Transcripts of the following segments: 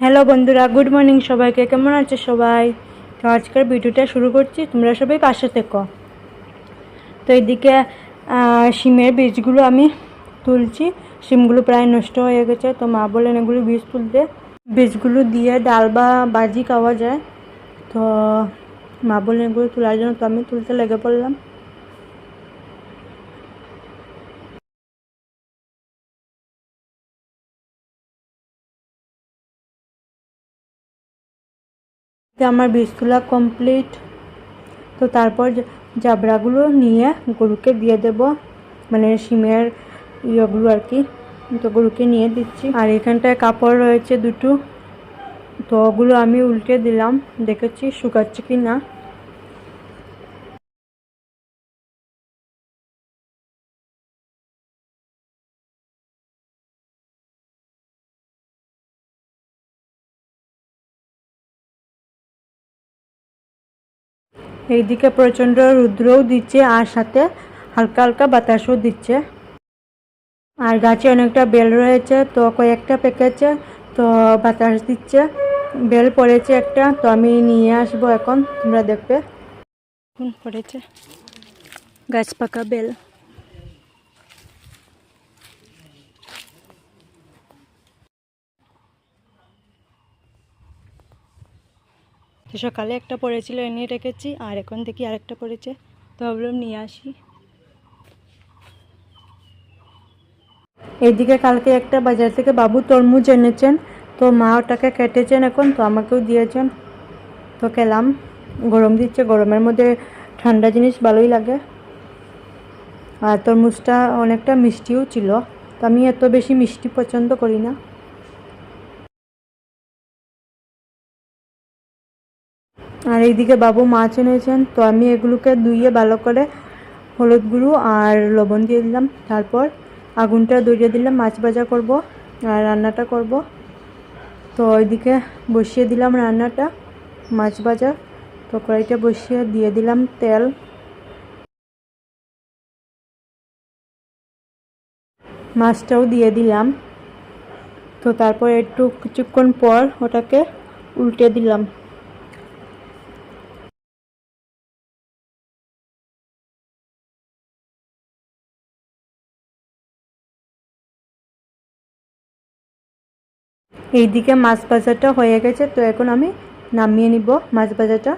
Hello বন্ধুরা good morning সবাইকে। কেমন আছে সবাই? তো আজকের ভিডিওটা শুরু করছি তোমরা সবাই পাশে থেকো। তো এইদিকে আহ, শিমের বীজগুলো আমি তুলছি। শিমগুলো প্রায় নষ্ট হয়ে গেছে তো মা বলেন এগুলো বীজ তুলতে। বীজগুলো দিয়ে ডাল বা বাজি খাওয়া যায়। তো মা বলেন এগুলো তোলার জন্য তো আমি তুলতে লেগে পড়লাম। আমার বীজ তোলা কমপ্লিট তো তারপর জাবরাগুলো নিয়ে গরুকে দিয়ে দেব। মানে সিমের ইয়েগুলো আর কি। তো গরুকে নিয়ে দিচ্ছি। আর এখানটায় কাপড় রয়েছে দুটো। তো ওগুলো আমি উল্টে দিলাম। দেখেছি শুকাচ্ছে কি না এইদিকে প্রচণ্ড রুদ্রও দিচ্ছে আর সাথে হালকা হালকা বাতাসও দিচ্ছে। আর গাছে অনেকটা বেল রয়েছে, তো কয়েকটা পেকেছে, তো বাতাস দিচ্ছে। বেল পড়েছে একটা, তো আমি নিয়ে আসব এখন, তোমরা দেখবে। পড়েছে গাছ পাকা বেল। তো সকালে একটা পড়েছিল এনে রেখেছি আর এখন দেখি আরেকটা পড়েছে। তো ভাবলাম নিয়ে আসি। এইদিকে কালকে একটা বাজার থেকে বাবু তরমুজ এনেছেন, তো মা ওটাকে কেটেছেন এখন, তো আমাকেও দিয়েছেন। তো খেলাম, গরম দিচ্ছে, গরমের মধ্যে ঠান্ডা জিনিস ভালোই লাগে। আর তরমুজটা অনেকটা মিষ্টিও ছিল, তো আমি এত বেশি মিষ্টি পছন্দ করি না। আর এইদিকে বাবু মাছ এনেছেন তো আমি এগুলোকে ধুইয়ে ভালো করে হলুদ গুঁড়ো আর লবণ দিয়ে দিলাম। তারপর আগুনটা ধরিয়ে দিলাম, মাছ ভাজা করব আর রান্নাটা করব। তো ওইদিকে বসিয়ে দিলাম রান্নাটা, মাছ ভাজা। তো কড়াইটা বসিয়ে দিয়ে দিলাম তেল। মাছটাও দিয়ে দিলাম। তো তারপর একটু কিছুক্ষণ পর ওটাকে উল্টে দিলাম। এইদিকে মাছ ভাজাটা হয়ে গেছে, তো এখন আমি নামিয়ে নিব মাছ ভাজাটা।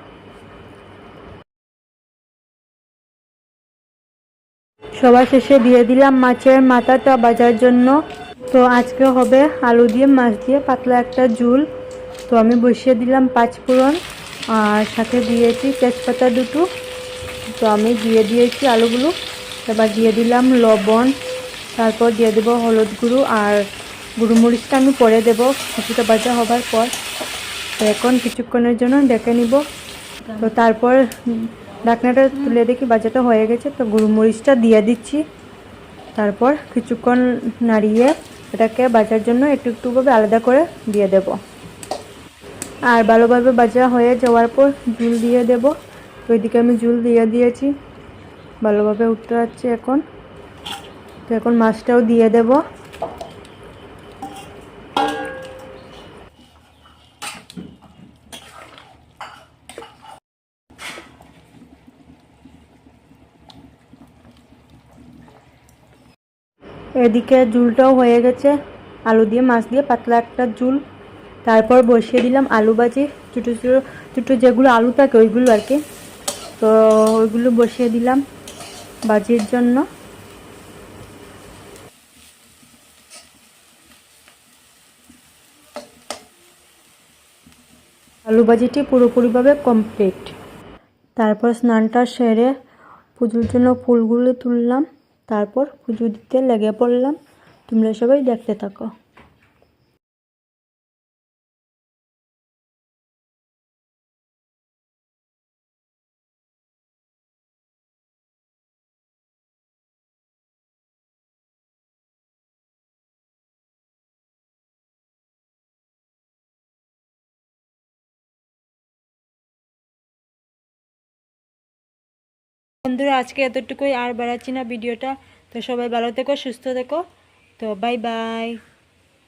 সবার শেষে দিয়ে দিলাম মাছের মাথাটা বাজার জন্য। তো আজকে হবে আলু দিয়ে, মাছ দিয়ে পাতলা একটা ঝুল। তো আমি বসিয়ে দিলাম পাঁচ ফোড়ন, আর সাথে দিয়েছি তেজপাতা দুটো। তো আমি দিয়ে দিয়েছি আলুগুলো। এবার দিয়ে দিলাম লবণ, তারপর দিয়ে দেবো হলুদ গুঁড়ো আর গুঁড়োমরিচটা আমি পরে দেবো। কিছুটা ভাজা হবার পর। তো এখন কিছুক্ষণের জন্য ডেকে নিব। তো তারপর উম, ঢাকনাটা তুলে দেখি বাজাটা হয়ে গেছে। তো গুঁড়োমরিচটা দিয়ে দিচ্ছি। তারপর কিছুক্ষণ নাড়িয়ে এটাকে বাজার জন্য একটু একটুভাবে আলাদা করে দিয়ে দেব। আর ভালোভাবে বাজা হয়ে যাওয়ার পর জুল দিয়ে দেব। তো ওইদিকে আমি জুল দিয়ে দিয়েছি। ভালোভাবে উঠতে যাচ্ছে এখন। তো এখন মাছটাও দিয়ে দেব। এদিকে ঝুলটাও হয়ে গেছে। আলু দিয়ে, মাছ দিয়ে, পাতলা একটা ঝুল। তারপর বসিয়ে দিলাম আলু ভাজি। ছোটো ছোটো ছোটো যেগুলো আলু থাকে ওইগুলো আর কি। তো ওইগুলো বসিয়ে দিলাম ভাজির জন্য। আলু ভাজিটি পুরোপুরিভাবে কমপ্লিট তারপর স্নানটা সেরে পুজোর জন্য ফুলগুলো তুললাম। তারপর পুজো দিতে লেগে পড়লাম। তোমরা সবাই দেখতে থাকো। বন্ধুরা, আজকে এতটুকুই। আর বাড়াচ্ছি না ভিডিওটা। তো সবাই ভালো থেকো, সুস্থ থেকো। তো বাই বাই।